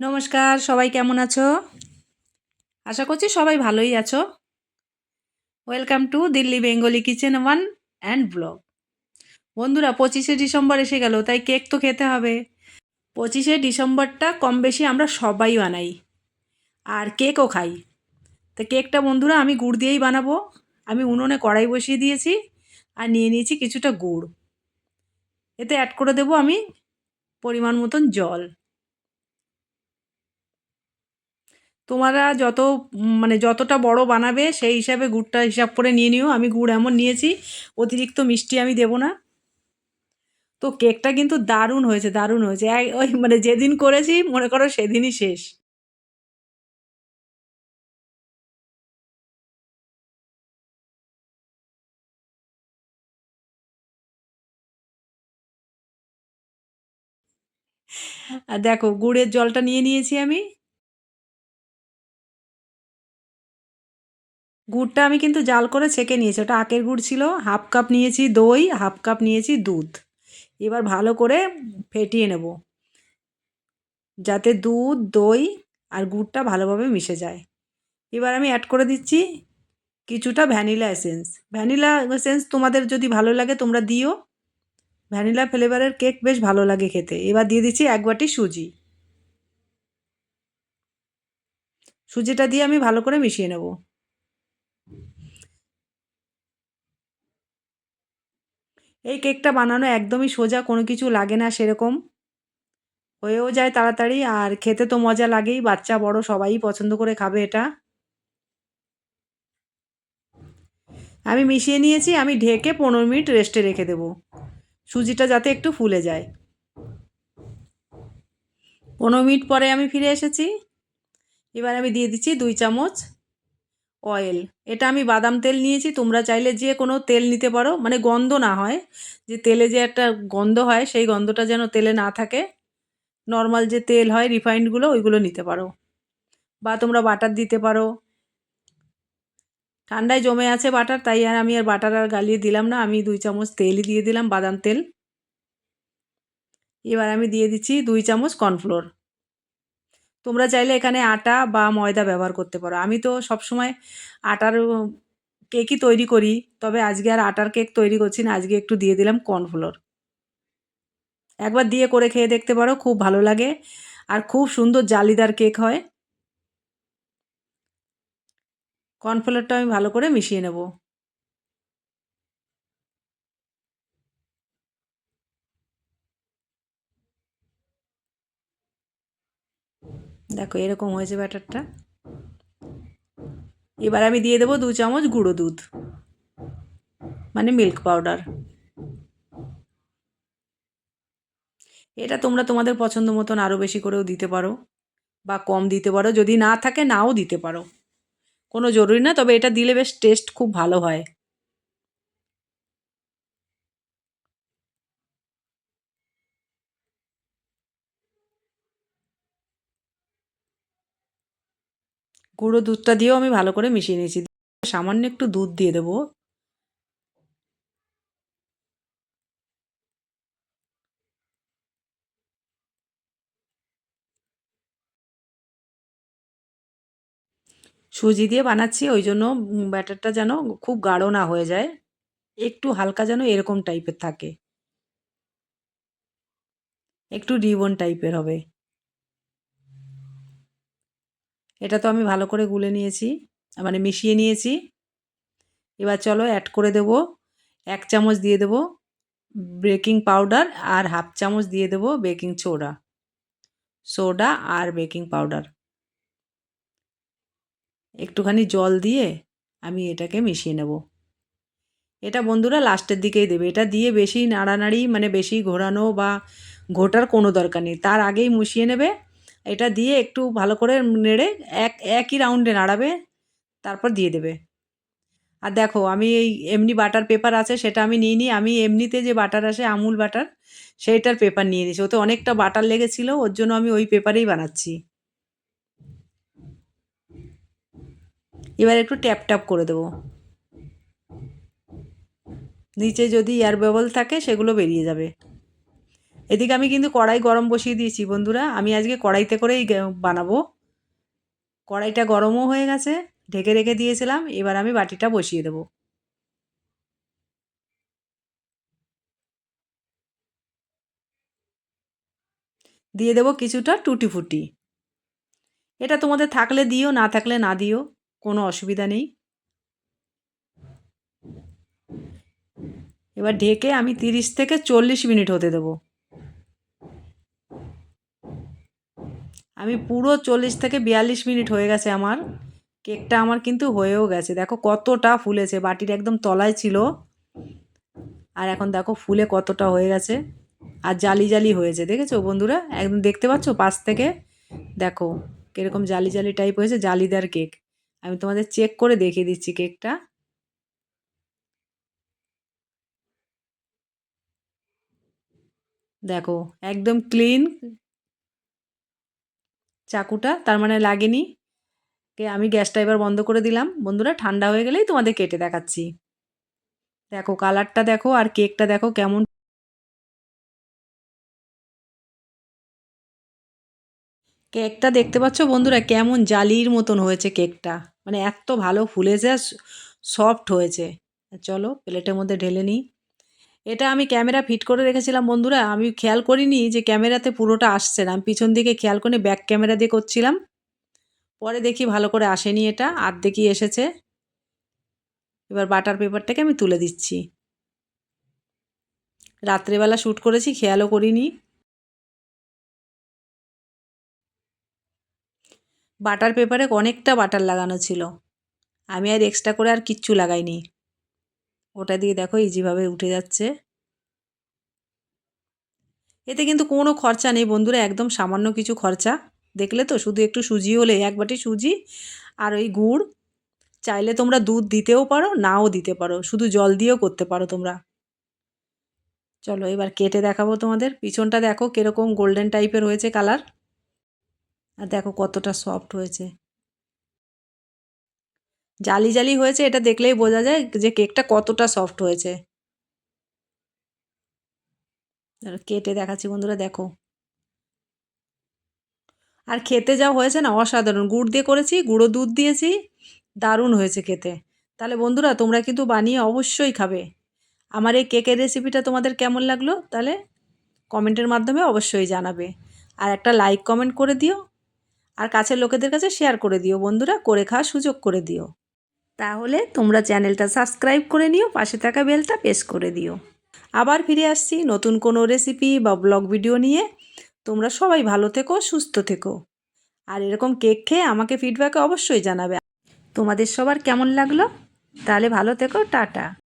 নমস্কার, সবাই কেমন আছো? আশা করছি সবাই ভালোই আছো। Welcome to Delhi Bengali kitchen one and blog বন্ধুরা, পঁচিশে ডিসেম্বর এসে গেল, তাই কেক তো খেতে হবে। পঁচিশে ডিসেম্বরটা কম বেশি আমরা সবাই বানাই, আর কেকও খাই। তো কেকটা বন্ধুরা, আমি গুড় দিয়েই বানাবো। আমি উনুনে কড়াই বসিয়ে দিয়েছি, আর নিয়ে নিয়েছি কিছুটা গুড়। এতে অ্যাড করে দেবো আমি পরিমাণ মতন জল। তোমরা যত মানে যতটা বড় বানাবে, সেই হিসাবে গুড়টা হিসাব করে নিয়ে নিও। আমি গুড় এমন নিয়েছি, অতিরিক্ত মিষ্টি আমি দেবো না। তো কেকটা কিন্তু দারুণ হয়েছে দারুণ হয়েছে। ওই মানে যেদিন করেছি, মনে করো সেদিনই শেষ। দেখো, গুড়ের জলটা নিয়ে নিয়েছি আমি। গুড়টা আমি কিন্তু জাল করে ছেঁকে নিয়েছি। ওটা আখের গুড় ছিল, হাফ কাপ নিয়েছি দই, হাফ কাপ নিয়েছি দুধ। এবার ভালো করে ফেটিয়ে নেব, যাতে দুধ, দই আর গুড়টা ভালোভাবে মিশে যায়। এবার আমি অ্যাড করে দিচ্ছি কিছুটা ভ্যানিলা এসেন্স ভ্যানিলা এসেন্স তোমাদের যদি ভালো লাগে তোমরা দিও। ভ্যানিলা ফ্লেভারের কেক বেশ ভালো লাগে খেতে। এবার দিয়ে দিচ্ছি এক বাটি সুজি। সুজিটা দিয়ে আমি ভালো করে মিশিয়ে নেব। এই কেকটা বানানো একদমই সোজা, কোনো কিছু লাগে না সেরকম। হয়েও যায় তাড়াতাড়ি, আর খেতে তো মজা লাগেই, বাচ্চা বড়, সবাই পছন্দ করে খাবে এটা। আমি মিশিয়ে নিয়েছি, আমি ঢেকে পনেরো মিনিট রেস্টে রেখে দেবো। সুজিটা যাতে একটু ফুলে যায়। পনেরো মিনিট পরে আমি ফিরে এসেছি। এবার আমি দিয়ে দিচ্ছি দুই চামচ অয়েল এটা আমি বাদাম তেল নিয়েছি, তোমরা চাইলে যে কোনো তেল নিতে পারো। মানে গন্ধ না হয়, যে তেলে যে একটা গন্ধ হয়, সেই গন্ধটা যেন তেলে না থাকে। নর্মাল যে তেল হয় রিফাইন্ডগুলো ওইগুলো নিতে পারো। বা তোমরা বাটার দিতে পারো। ঠান্ডায় জমে আছে বাটার, তাই আর আমি আর বাটার আর গালিয়ে দিলাম না। আমি দুই চামচ তেলই দিয়ে দিলাম, বাদাম তেল। এবার আমি দিয়ে দিচ্ছি দুই চামচ কর্নফ্লোর। তোমরা চাইলে এখানে আটা বা ময়দা ব্যবহার করতে পারো। আমি তো সবসময় আটার কেকই তৈরি করি, তবে আজকে আর আটার কেক তৈরি করছি না, আজকে একটু দিয়ে দিলাম কর্নফ্লোর। একবার দিয়ে করে খেয়ে দেখতে পারো, খুব ভালো লাগে আর খুব সুন্দর জালিদার কেক হয়। কর্নফ্লোরটা আমি ভালো করে মিশিয়ে নেব। দেখো, এরকম হয়েছে ব্যাটারটা। এবার আমি দিয়ে দেবো দু চামচ গুঁড়ো দুধ মানে মিল্ক পাউডার। এটা তোমরা তোমাদের পছন্দ মতন আরও বেশি করেও দিতে পারো, বা কম দিতে পারো। যদি না থাকে, নাও দিতে পারো। কোনো জরুরি না, তবে এটা দিলে বেশ টেস্ট খুব ভালো হয়। গুঁড়ো দুধটা দিয়েও আমি ভালো করে মিশিয়ে নিয়েছি। সামান্য একটু দুধ দিয়ে দেবো। সুজি দিয়ে বানাচ্ছি, ওই জন্য ব্যাটারটা যেন খুব গাঢ় না হয়ে যায়। একটু হালকা যেন এরকম টাইপের থাকে। একটু রিবন টাইপের হবে। এটা তো আমি ভালো করে গুলে নিয়েছি মানে মিশিয়ে নিয়েছি। এবার চলো অ্যাড করে দেবো। এক চামচ দিয়ে দেবো বেকিং পাউডার আর হাফ চামচ দিয়ে দেবো বেকিং সোডা সোডা আর বেকিং পাউডার একটুখানি জল দিয়ে আমি এটাকে মিশিয়ে নেব। এটা বন্ধুরা লাস্টের দিকেই দেবে। এটা দিয়ে বেশি নাড়ানাড়ি মানে বেশি ঘোরানো বা ঘোটার কোনো দরকার নেই। তার আগেই মুশিয়ে নেবে। এটা দিয়ে একটু ভালো করে নেড়ে এক, একই রাউন্ডে নাড়াবে, তারপর দিয়ে দেবে। আর দেখো, আমি এই এমনি বাটার পেপার আছে, সেটা আমি নিই। নি আমি এমনিতে যে বাটার আসে, আমুল বাটার সেইটার পেপার নিয়ে নিয়েছি। ওতে অনেকটা বাটার লেগেছিলো, ওর জন্য আমি ওই পেপারেই বানাচ্ছি। এবার একটু ট্যাপ ট্যাপ করে দেবো। নিচে যদি এয়ার বাবল থাকে, সেগুলো বেরিয়ে যাবে। এদিকে আমি কিন্তু কড়াই গরম বসিয়ে দিয়েছি, বন্ধুরা। আমি আজকে কড়াইতে করেই বানাবো। কড়াইটা গরমও হয়ে গেছে, ঢেকে রেখে দিয়েছিলাম, এবার আমি বাটিটা বসিয়ে দেবো। দিয়ে দেবো কিছুটা টুটি ফুটি এটা তোমাদের থাকলে দিও, না থাকলে না দিও, কোনো অসুবিধা নেই। এবার ঢেকে আমি তিরিশ থেকে চল্লিশ মিনিট হতে দেবো। আমি পুরো চল্লিশ থেকে বিয়াল্লিশ মিনিট হয়ে গেছে আমার। কেকটা আমার কিন্তু হয়েও গেছে। দেখো কতটা ফুলেছে, বাটির একদম তলায় ছিল। আর এখন দেখো ফুলে কতটা হয়ে গেছে আর জালি জালি হয়েছে, দেখেছ বন্ধুরা? একদম দেখতে পাচ্ছ পাশ থেকে? দেখো কীরকম জালি জালি টাইপ হয়েছে, জালিদার কেক। আমি তোমাদের চেক করে দেখিয়ে দিচ্ছি কেকটা। দেখো একদম ক্লিন চাকুটা, তার মানে লাগেনি। আমি গ্যাসটা এবার বন্ধ করে দিলাম। বন্ধুরা, ঠান্ডা হয়ে গেলেই তোমাদের কেটে দেখাচ্ছি। দেখো, কালারটা দেখো আর কেকটা দেখো কেমন। কেকটা দেখতে পাচ্ছ বন্ধুরা, কেমন জালির মতন হয়েছে কেকটা। মানে এত ভালো ফুলেছে সফট হয়েছে। চলো, প্লেটের মধ্যে ঢেলে নিই। এটা আমি ক্যামেরা ফিট করে রেখেছিলাম, বন্ধুরা। আমি খেয়াল করিনি যে ক্যামেরাতে পুরোটা আসছে না। আমি পিছন দিকে খেয়াল করে ব্যাক ক্যামেরা দিয়ে করছিলাম। পরে দেখি ভালো করে আসেনি এটা আর দেখি এসেছে। এবার বাটার পেপারটাকে আমি তুলে দিচ্ছি। রাত্রেবেলা শ্যুট করেছি, খেয়ালও করিনি। বাটার পেপারে অনেকটা বাটার লাগানো ছিল। আমি আর এক্সট্রা করে আর কিচ্ছু লাগাইনি। ওটা দিয়ে দেখো ইজিভাবে উঠে যাচ্ছে। এতে কিন্তু কোনো খরচা নেই বন্ধুরা, একদম সামান্য কিছু খরচা। দেখলে তো শুধু একটু সুজি হলে, এক বাটি সুজি আর ওই গুড়। চাইলে তোমরা দুধ দিতেও পারো, নাও দিতে পারো, শুধু জল দিয়েও করতে পারো তোমরা। চলো এবার কেটে দেখাবো তোমাদের। পিছনটা দেখো কীরকম গোল্ডেন টাইপের হয়েছে কালার আর দেখো কতটা সফট হয়েছে। জালি জালি হয়েছে, এটা দেখলেই বোঝা যায় যে কেকটা কতটা সফট হয়েছে। কেটে দেখাচ্ছি বন্ধুরা, দেখো। আর খেতে যা হয়েছে না, অসাধারণ। গুড় দিয়ে করেছি, গুঁড়ো দুধ দিয়েছি, দারুণ হয়েছে খেতে। তাহলে বন্ধুরা, তোমরা কিন্তু বানিয়ে অবশ্যই খাবে। আমার এই কেকের রেসিপিটা তোমাদের কেমন লাগল, তাহলে কমেন্টের মাধ্যমে অবশ্যই জানাবে। আর একটা লাইক কমেন্ট করে দিও, আর কাছের লোকেদের কাছে শেয়ার করে দিও বন্ধুরা, করে খাওয়ার সুযোগ করে দিও। তাহলে তোমরা চ্যানেলটা সাবস্ক্রাইব করে নিও, পাশে থাকা বেলটা প্রেস করে দিও। আবার ফিরে আসছি নতুন কোনো রেসিপি বা ব্লগ ভিডিও নিয়ে। তোমরা সবাই ভালো থেকো, সুস্থ থেকো। আর এরকম কেক খেয়ে আমাকে ফিডব্যাকে অবশ্যই জানাবে। তোমাদের সবার কেমন লাগল? তাহলে ভালো থেকো, টাটা।